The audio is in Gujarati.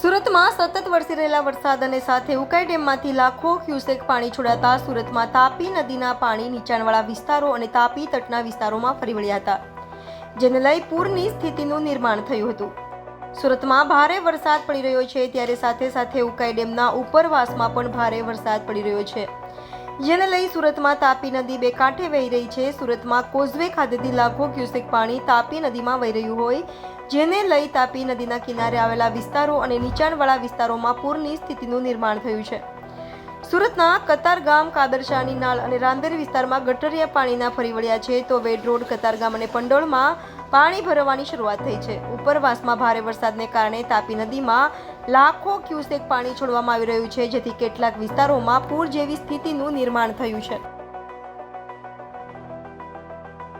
સુરતમાં સતત વરસી રહેલા વરસાદ અને સાથે ઉકાઈ ડેમમાંથી લાખો ક્યુસેક પાણી છોડાતા સુરતમાં તાપી નદીના પાણી નીચાણવાળા વિસ્તારો અને તાપી તટના વિસ્તારોમાં ફરી વળ્યા હતા. જેને લઈ પૂરની સ્થિતિનું નિર્માણ થયું હતું. સુરતમાં ભારે વરસાદ પડી રહ્યો છે, ત્યારે સાથે સાથે ઉકાઈ ડેમના ઉપરવાસમાં પણ ભારે વરસાદ પડી રહ્યો છે. જેને લઈ સુરતમાં તાપી નદી બે કાંઠે વહી રહી છે. સુરતમાં કોઝવે ખાતેથી લાખો ક્યુસેક પાણી તાપી નદીમાં વહી રહ્યું હોય, જેને લઈ તાપી નદીના કિનારે આવેલા વિસ્તારો અને નીચાણવાળા વિસ્તારોમાં પૂરની સ્થિતિનું નિર્માણ થયું છે. સુરતના કતારગામ કાદરશાની નાળ અને રાંદેર વિસ્તારમાં ગટરિયા પાણીના ફરી વળ્યા છે, તો વેડ રોડ કતારગામ અને પંડોળમાં પાણી ભરવાની શરૂઆત થઈ છે. ઉપરવાસમાં ભારે વરસાદને કારણે તાપી નદીમાં લાખો ક્યુસેક પાણી છોડવામાં આવી રહ્યું છે, જેથી કેટલાક વિસ્તારોમાં પૂર જેવી સ્થિતિનું નિર્માણ થયું છે.